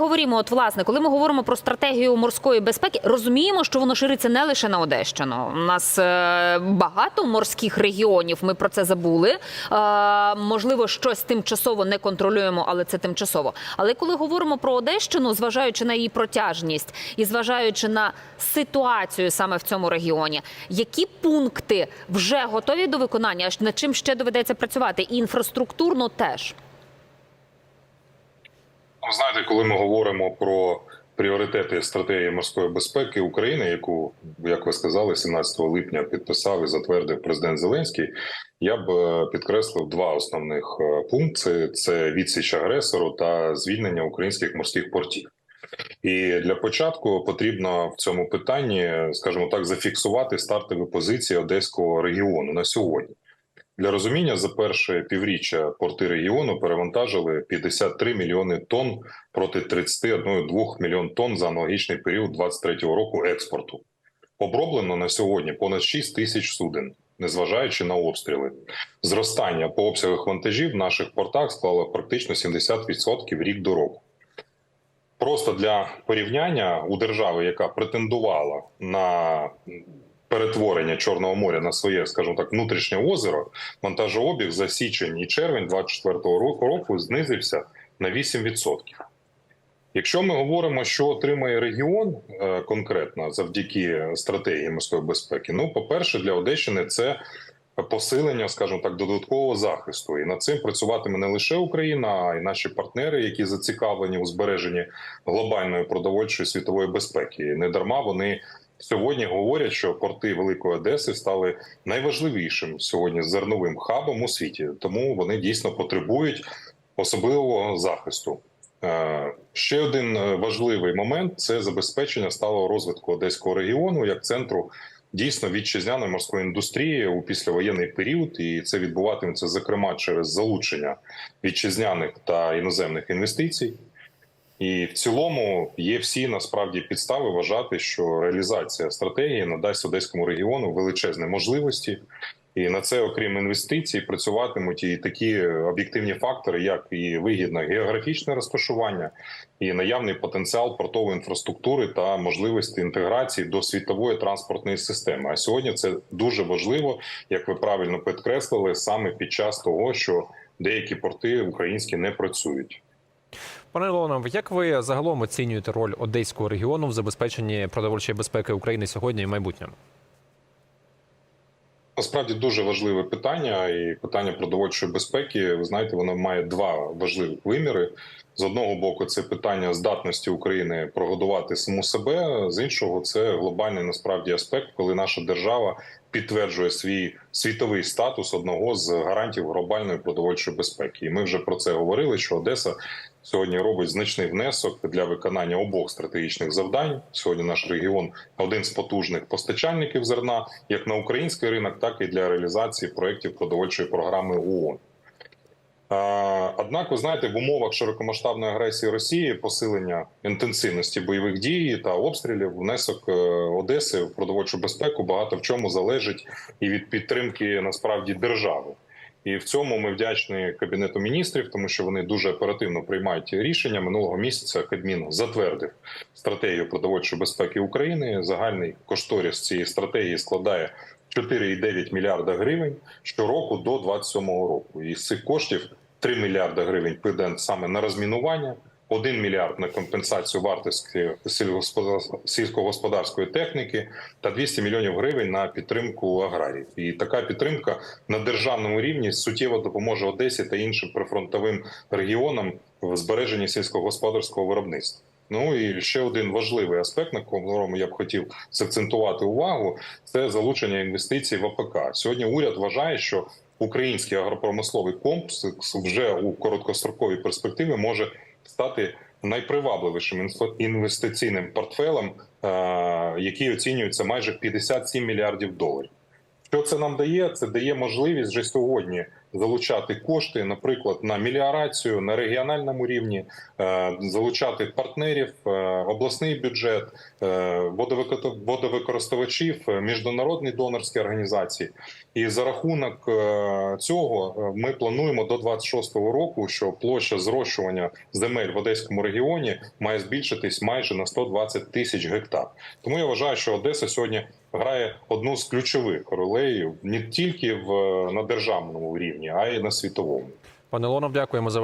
Говоримо, от власне, коли ми говоримо про стратегію морської безпеки, розуміємо, що воно шириться не лише на Одещину. У нас е, багато морських регіонів. Ми про це забули. Е, можливо, щось тимчасово не контролюємо, але це тимчасово. Але коли говоримо про Одещину, зважаючи на її протяжність і зважаючи на ситуацію саме в цьому регіоні, які пункти вже готові до виконання? Над чим ще доведеться працювати? І інфраструктурно теж. Ви знаєте, коли ми говоримо про пріоритети стратегії морської безпеки України, яку як ви сказали, 17 липня підписав і затвердив президент Зеленський, я б е, підкреслив два основних е, пункти: це відсіч агресору та звільнення українських морських портів. І для початку потрібно в цьому питанні, скажімо так, зафіксувати стартові позиції одеського регіону на сьогодні. Для розуміння за перше півріччя порти регіону перевантажили 53 мільйони тонн проти 31,2 мільйон тонн за аналогічний період 2023 року експорту. Оброблено на сьогодні понад 6 тисяч суден, незважаючи на обстріли. Зростання по обсягах вантажів в наших портах склало практично 70% рік до року. Просто для порівняння у держави, яка претендувала на перетворення Чорного моря на своє, скажімо так, внутрішнє озеро, вантажообіг за січень і червень 2024 року знизився на 8%. Якщо ми говоримо, що отримає регіон е, конкретно завдяки стратегії морської безпеки, ну, по-перше, для Одещини це посилення, скажімо так, додаткового захисту, і над цим працюватиме не лише Україна, а й наші партнери, які зацікавлені у збереженні глобальної продовольчої світової безпеки. Не дарма вони сьогодні говорять, що порти Великої Одеси стали найважливішим сьогодні зерновим хабом у світі, тому вони дійсно потребують особливого захисту. Е, Ще один е, важливий момент це забезпечення сталого розвитку одеського регіону як центру дійсно вітчизняної морської індустрії у післявоєнний період, і це відбуватиметься зокрема через залучення вітчизняних та іноземних інвестицій. І в цілому є всі насправді підстави вважати, що реалізація стратегії надасть одеському регіону величезні можливості. І на це, окрім інвестицій, працюватимуть і такі об'єктивні фактори, як і вигідне географічне розташування, і наявний потенціал портової інфраструктури та можливості інтеграції до світової транспортної системи. А сьогодні це дуже важливо, як ви правильно підкреслили, саме під час того, що деякі порти українські не працюють. Пане Леоне, як ви загалом оцінюєте роль одеського регіону в забезпеченні продовольчої безпеки України сьогодні і майбутньому? Насправді дуже важливе питання, і питання продовольчої безпеки. Ви знаєте, воно має два важливих виміри. З одного боку, це питання здатності України прогодувати саму себе. З іншого, це глобальний насправді аспект, коли наша держава підтверджує свій світовий статус одного з гарантів глобальної продовольчої безпеки. І ми вже про це говорили. Що Одеса сьогодні робить значний внесок для виконання обох стратегічних завдань. Сьогодні наш регіон один з потужних постачальників зерна, як на український ринок, так і для реалізації проєктів продовольчої програми ООН. Однак, ви знаєте, в умовах широкомасштабної агресії Росії посилення інтенсивності бойових дій та обстрілів внесок е, Одеси в продовольчу безпеку багато в чому залежить і від підтримки насправді держави. І в цьому ми вдячні кабінету міністрів, тому що вони дуже оперативно приймають рішення. Минулого місяця Кабмін затвердив стратегію продовольчої безпеки України. Загальний кошторис цієї стратегії складає 4,9 мільярда гривень щороку до 2027 року. І з цих коштів 3 мільярда гривень піде саме на розмінування, 1 мільярд на компенсацію вартості сільськогосподарської техніки та 200 мільйонів гривень на підтримку аграріїв. І така підтримка на державному рівні суттєво допоможе Одесі та іншим прифронтовим регіонам в збереженні сільськогосподарського виробництва. Ну і ще один важливий аспект, на якому я б хотів закцентувати увагу, це залучення інвестицій в АПК. Сьогодні уряд вважає, що український агропромисловий комплекс вже у короткостроковій перспективі може стати найпривабливішим інвестиційним портфелем, е, який оцінюється майже в 57 мільярдів доларів. Що це нам дає? Це дає можливість вже сьогодні залучати кошти, наприклад, на меліорацію на регіональному рівні, е, залучати партнерів, е, обласний бюджет, е, водовикористувачів, міжнародні донорські організації. І за рахунок цього ми плануємо до 26-го року, що площа зрощування земель в Одеському регіоні має збільшитись майже на 120 тисяч гектар. Тому я вважаю, що Одеса сьогодні грає одну з ключових ролей не тільки в на державному рівні, а й на світовому. Пане Лонов, дякуємо за